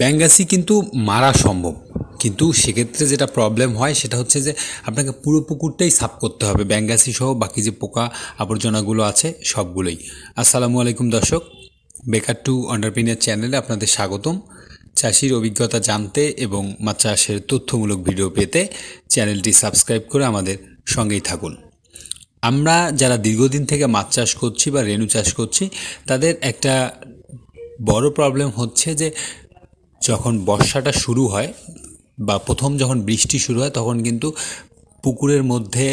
ব্যাঙ্গাসি কিন্তু মারা সম্ভব। কিন্তু সেক্ষেত্রে যেটা প্রবলেম হয় সেটা হচ্ছে যে আপনাকে পুরো পুকুরটাই সাফ করতে হবে। ব্যাঙ্গাসি সহ বাকি যে পোকা আবর্জনাগুলো আছে সবগুলোই। আসসালামু আলাইকুম দর্শক, বেকার টু অন্ডারপিনিয়ার চ্যানেলে আপনাদের স্বাগতম। চাষির অভিজ্ঞতা জানতে এবং মাছ চাষের তথ্যমূলক ভিডিও পেতে চ্যানেলটি সাবস্ক্রাইব করে আমাদের সঙ্গেই থাকুন। আমরা যারা দীর্ঘদিন থেকে মাছ চাষ করছি বা রেণু চাষ করছি, তাদের একটা বড় প্রবলেম হচ্ছে যে যখন বর্ষাটা শুরু হয় বা প্রথম যখন বৃষ্টি শুরু হয়, তখন কিন্তু পুকুরের মধ্যে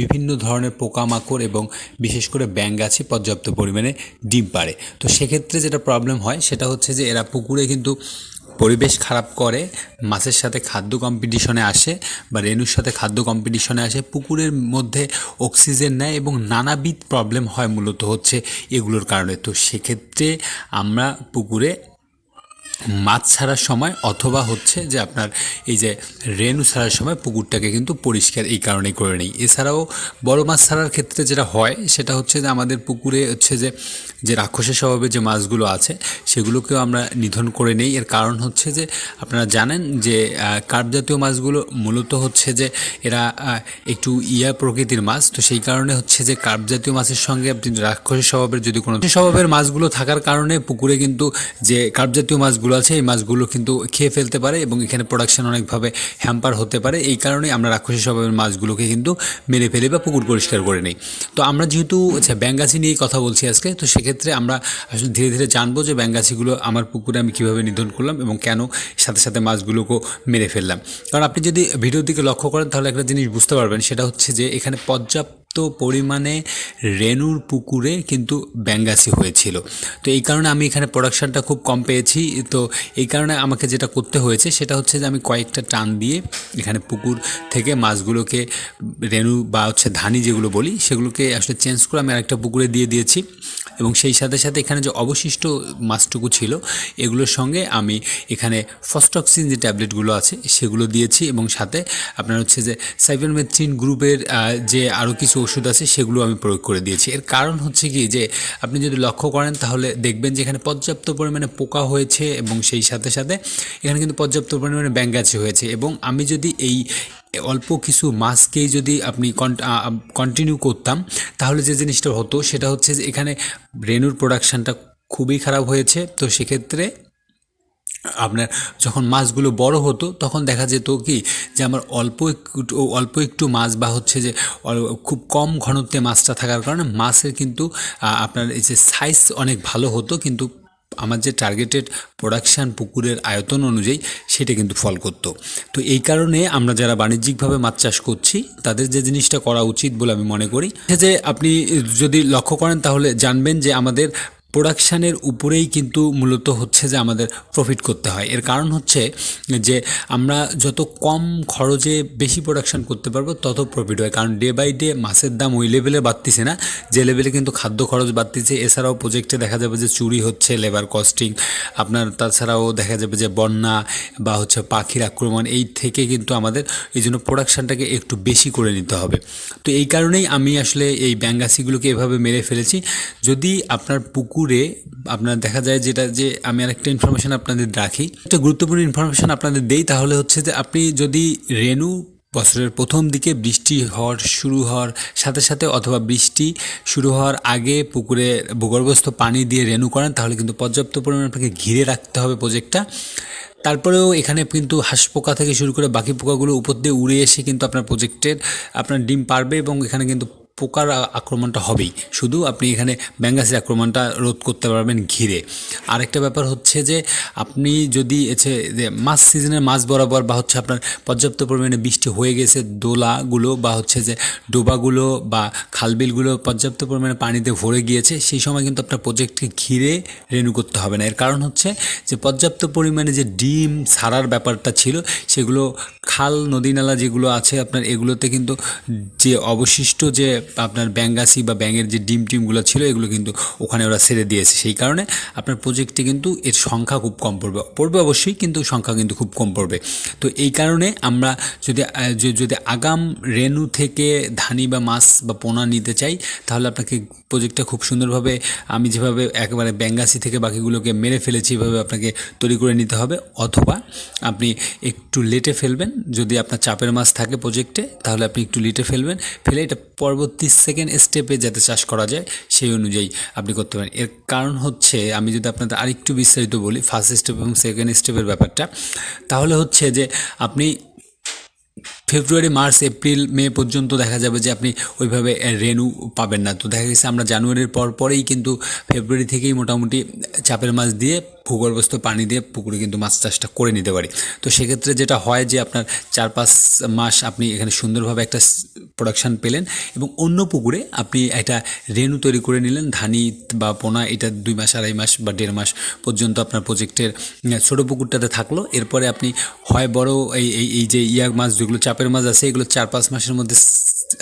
বিভিন্ন ধরনের পোকামাকড় এবং বিশেষ করে ব্যাঙগাছি পর্যাপ্ত পরিমাণে ডিম পাড়ে। তো সেক্ষেত্রে যেটা প্রবলেম হয়, সেটা হচ্ছে যে এরা পুকুরে কিন্তু পরিবেশ খারাপ করে, মাছের সাথে খাদ্য কম্পিটিশনে আসে বা রেণুর সাথে খাদ্য কম্পিটিশনে আসে, পুকুরের মধ্যে অক্সিজেন নেয় এবং নানাবিধ প্রবলেম হয় মূলত হচ্ছে এগুলোর কারণে। তো সেক্ষেত্রে আমরা পুকুরে মাছ ছাড়ার সময় অথবা হচ্ছে যে আপনার এই যে রেণু ছাড়ার সময় পুকুরটাকে কিন্তু পরিষ্কার এই কারণেই করে নেই। এছাড়াও বড় মাছ ছাড়ার ক্ষেত্রে যেটা হয়, সেটা হচ্ছে যে আমাদের পুকুরে হচ্ছে যে যে রাক্ষসের স্বভাবে যে মাছগুলো আছে, সেগুলোকেও আমরা নিধন করে নেই। এর কারণ হচ্ছে যে, আপনারা জানেন যে কার্প জাতীয় মাছগুলো মূলত হচ্ছে যে, এরা একটু ইয়া প্রকৃতির মাছ। তো সেই কারণে হচ্ছে যে, কার্প জাতীয় মাছের সঙ্গে আপনি রাক্ষসের স্বভাবের যদি কোনো স্বভাবের মাছগুলো থাকার কারণে পুকুরে কিন্তু যে কার্প জাতীয় মাছগুলো আছে, এই মাছগুলো কিন্তু খেয়ে ফেলতে পারে এবং এখানে প্রোডাকশন অনেকভাবে হ্যাম্পার হতে পারে। এই কারণে আমরা রাক্ষসী স্বভাবের মাছগুলোকে কিন্তু মেরে ফেলি বা পুকুর পরিষ্কার করে নিই। তো আমরা যেহেতু আচ্ছা ব্যাঙ্গাছি নিয়েই কথা বলছি আজকে, তো সেক্ষেত্রে আমরা আসলে ধীরে ধীরে জানব যে ব্যাঙ্গাছিগুলো আমার পুকুরে আমি কীভাবে নিধন করলাম এবং কেন সাথে সাথে মাছগুলোকেও মেরে ফেললাম। কারণ আপনি যদি ভিডিওর দিকে লক্ষ্য করেন, তাহলে একটা জিনিস বুঝতে পারবেন, সেটা হচ্ছে যে এখানে পর্যাপ্ত পরিমাণে রেনুর পুকুরে কিন্তু ব্যাঙ্গাসি হয়েছিল। তো এই কারণে আমি এখানে প্রোডাকশানটা খুব কম পেয়েছি। তো এই কারণে আমাকে যেটা করতে হয়েছে, সেটা হচ্ছে যে আমি কয়েকটা টান দিয়ে এখানে পুকুর থেকে মাছগুলোকে রেনু বা হচ্ছে ধানি যেগুলো বলি, সেগুলোকে আসলে চেঞ্জ করে আমি আরেকটা পুকুরে দিয়ে দিয়েছি। এবং সেই সাথে সাথে এখানে যে অবশিষ্ট মাছটুকু ছিল, এগুলোর সঙ্গে আমি এখানে ফস্টক্সিন যে ট্যাবলেটগুলো আছে, সেগুলো দিয়েছি। এবং সাথে আপনার হচ্ছে যে সাইফেনমেথ্রিন গ্রুপের যে আরও কিছু ওষুধ আছে, সেগুলো আমি প্রয়োগ করে দিয়েছি। এর কারণ হচ্ছে কি যে, আপনি যদি লক্ষ্য করেন তাহলে দেখবেন যে এখানে পর্যাপ্ত পরিমাণে পোকা হয়েছে এবং সেই সাথে সাথে এখানে কিন্তু পর্যাপ্ত পরিমাণে ব্যাঙ্গাচি হয়েছে এবং আমি যদি এই অল্প কিছু মাছকেই যদি আপনি কন্টিনিউ করতাম, তাহলে যে জিনিসটা হতো সেটা হচ্ছে যে এখানে রেনুর প্রোডাকশানটা খুবই খারাপ হয়েছে। তো সেক্ষেত্রে আপনার যখন মাছগুলো বড় হতো, তখন দেখা যেত কি যে আমার অল্প একটু অল্প একটু মাছ বা হচ্ছে যে খুব কম ঘনত্বে মাছটা থাকার কারণে মাছের কিন্তু আপনার এই যে সাইজ অনেক ভালো হতো, কিন্তু আমার যে টার্গেটেড প্রোডাকশান পুকুরের আয়তন অনুযায়ী সেটা কিন্তু ফল করতো। তো এই কারণে আমরা যারা বাণিজ্যিকভাবে মাছ চাষ করছি, তাদের যে জিনিসটা করা উচিত বলে আমি মনে করি। যে আপনি যদি লক্ষ্য করেন, তাহলে জানবেন যে আমাদের প্রোডাকশানের উপরেই কিন্তু মূলত হচ্ছে যে আমাদের প্রফিট করতে হয়। এর কারণ হচ্ছে যে আমরা যত কম খরচে বেশি প্রোডাকশান করতে পারব, তত প্রফিট হয়। কারণ ডে বাই ডে মাছের দাম ওই লেভেলে বাড়তিছে না, যে লেভেলে কিন্তু খাদ্য খরচ বাড়তিছে। এছাড়াও প্রজেক্টে দেখা যাবে যে চুরি হচ্ছে লেবার কস্টিং আপনার তাছাড়াও দেখা যাবে যে বন্যা বা হচ্ছে পাখির আক্রমণ, এই থেকে কিন্তু আমাদের এই জন্য প্রোডাকশানটাকে একটু বেশি করে নিতে হবে। তো এই কারণেই আমি আসলে এই ব্যাঙ্গাসিগুলোকে এভাবে মেরে ফেলেছি। যদি আপনার পুকুরে আপনার দেখা যায় যেটা যে আমি আরেকটা ইনফরমেশন আপনাদের রাখি। একটা গুরুত্বপূর্ণ ইনফরমেশন আপনাদের দেই, তাহলে হচ্ছে যে আপনি যদি রেনু বছরের প্রথম দিকে বৃষ্টি হওয়ার শুরু হওয়ার সাথে সাথে অথবা বৃষ্টি শুরু হওয়ার আগে পুকুরে ভূগর্ভস্থ পানি দিয়ে রেনু করেন, তাহলে কিন্তু পর্যাপ্ত পরিমাণে আপনাকে ঘিরে রাখতে হবে প্রজেক্টটা তারপরেও এখানে কিন্তু হাঁস পোকা থেকে শুরু করে বাকি পোকাগুলো উপর দিয়ে উড়ে এসে কিন্তু আপনার প্রজেক্টের আপনার ডিম পারবে এবং এখানে কিন্তু পোকার আক্রমণটা হবেই। শুধু আপনি এখানে ব্যাঙ্গাসের আক্রমণটা রোধ করতে পারবেন ঘিরে। আরেকটা ব্যাপার হচ্ছে যে, আপনি যদি এছে, যে মাছ সিজনের মাছ বরাবর বা হচ্ছে আপনার পর্যাপ্ত পরিমাণে বৃষ্টি হয়ে গেছে, দোলাগুলো বা হচ্ছে যে ডোবাগুলো বা খালবিলগুলো পর্যাপ্ত পরিমাণে পানিতে ভরে গিয়েছে, সেই সময় কিন্তু আপনার প্রজেক্টকে ঘিরে রেনু করতে হবে না। এর কারণ হচ্ছে যে, পর্যাপ্ত পরিমাণে যে ডিম ছাড়ার ব্যাপারটা ছিল, সেগুলো খাল, নদী নালা যেগুলো আছে আপনার, এগুলোতে কিন্তু যে অবশিষ্ট যে আপনার ব্যাঙ্গাসি বা ব্যাঙের যে ডিম টিমগুলো ছিল, এগুলো কিন্তু ওখানে ওরা ছেড়ে দিয়েছে। সেই কারণে আপনার প্রজেক্টে কিন্তু এর সংখ্যা খুব কম পড়বে। পড়বে অবশ্যই, কিন্তু সংখ্যা কিন্তু খুব কম পড়বে। তো এই কারণে আমরা যদি যদি আগাম রেনু থেকে ধানি বা মাছ বা পোনা নিতে চাই, তাহলে আপনাকে প্রজেক্টটা খুব সুন্দরভাবে আমি যেভাবে একেবারে ব্যাঙ্গাসি থেকে বাকিগুলোকে মেরে ফেলেছি, এভাবে আপনাকে তৈরি করে নিতে হবে। অথবা আপনি একটু লেটে ফেলবেন। যদি আপনার চাপের মাছ থাকে প্রজেক্টে তাহলে আপনি একটু লেটে ফেলবেন। ফেলে এটা পরবর্তী সেকেন্ড স্টেপে যাতে চাষ করা যায়, সেই অনুযায়ী আপনি করতে পারেন। এর কারণ হচ্ছে, আমি যদি আপনাদের আরেকটু বিস্তারিত বলি ফার্স্ট স্টেপ এবং সেকেন্ড স্টেপের ব্যাপারটা, তাহলে হচ্ছে যে আপনি ফেব্রুয়ারি মার্চ এপ্রিল মে পর্যন্ত দেখা যাবে যে আপনি ওইভাবে রেনু পাবেন না। তো দেখা গেছে আমরা জানুয়ারির পর পরেই কিন্তু ফেব্রুয়ারি থেকেই মোটামুটি চাপের মাছ দিয়ে ভূগর্ভস্থ পানি দিয়ে পুকুরে কিন্তু মাছ চাষটা করে নিতে পারি। তো সেক্ষেত্রে যেটা হয় যে আপনার চার পাঁচ মাস আপনি এখানে সুন্দরভাবে একটা প্রোডাকশান পেলেন এবং অন্য পুকুরে আপনি একটা রেনু তৈরি করে নিলেন, ধানি বা পোনা, এটা দুই মাস, আড়াই মাস বা দেড় মাস পর্যন্ত আপনার প্রজেক্টের ছোটো পুকুরটাতে থাকল। এরপরে আপনি হয় বড় এই এই যে ইয়া মাছ যেগুলো, চাপের মাছ আছে, এগুলো চার পাঁচ মাসের মধ্যে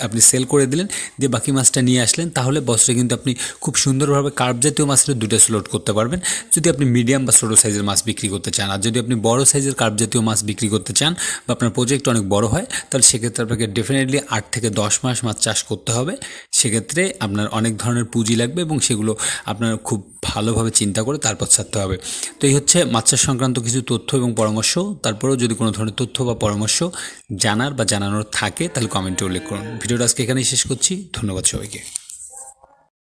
আপনি সেল করে দিলেন, দিয়ে বাকি মাছটা নিয়ে আসলেন, তাহলে বছরে কিন্তু আপনি খুব সুন্দরভাবে কার্প জাতীয় মাছের দুটো স্লোট করতে পারবেন। যদি আপনি মিডিয়াম বা ছোটো সাইজের মাছ বিক্রি করতে চান, আর যদি আপনি বড় সাইজের কার্প জাতীয় মাছ বিক্রি করতে চান বা আপনার প্রজেক্ট অনেক বড় হয়, তাহলে সেক্ষেত্রে আপনাকে ডেফিনেটলি আট থেকে দশ মাস মাছ চাষ করতে হবে। সেক্ষেত্রে আপনার অনেক ধরনের পুঁজি লাগবে এবং সেগুলো আপনার খুব ভালোভাবে চিন্তা করে তারপর ছাড়তে হবে। তো এই হচ্ছে মাছ চাষ সংক্রান্ত কিছু তথ্য এবং পরামর্শ। তারপরেও যদি কোনো ধরনের তথ্য বা পরামর্শ জানার বা জানানোর থাকে, তাহলে কমেন্টে উল্লেখ করুন। ভিডিওটা আজকে এখানেই শেষ করছি। ধন্যবাদ সবাইকে।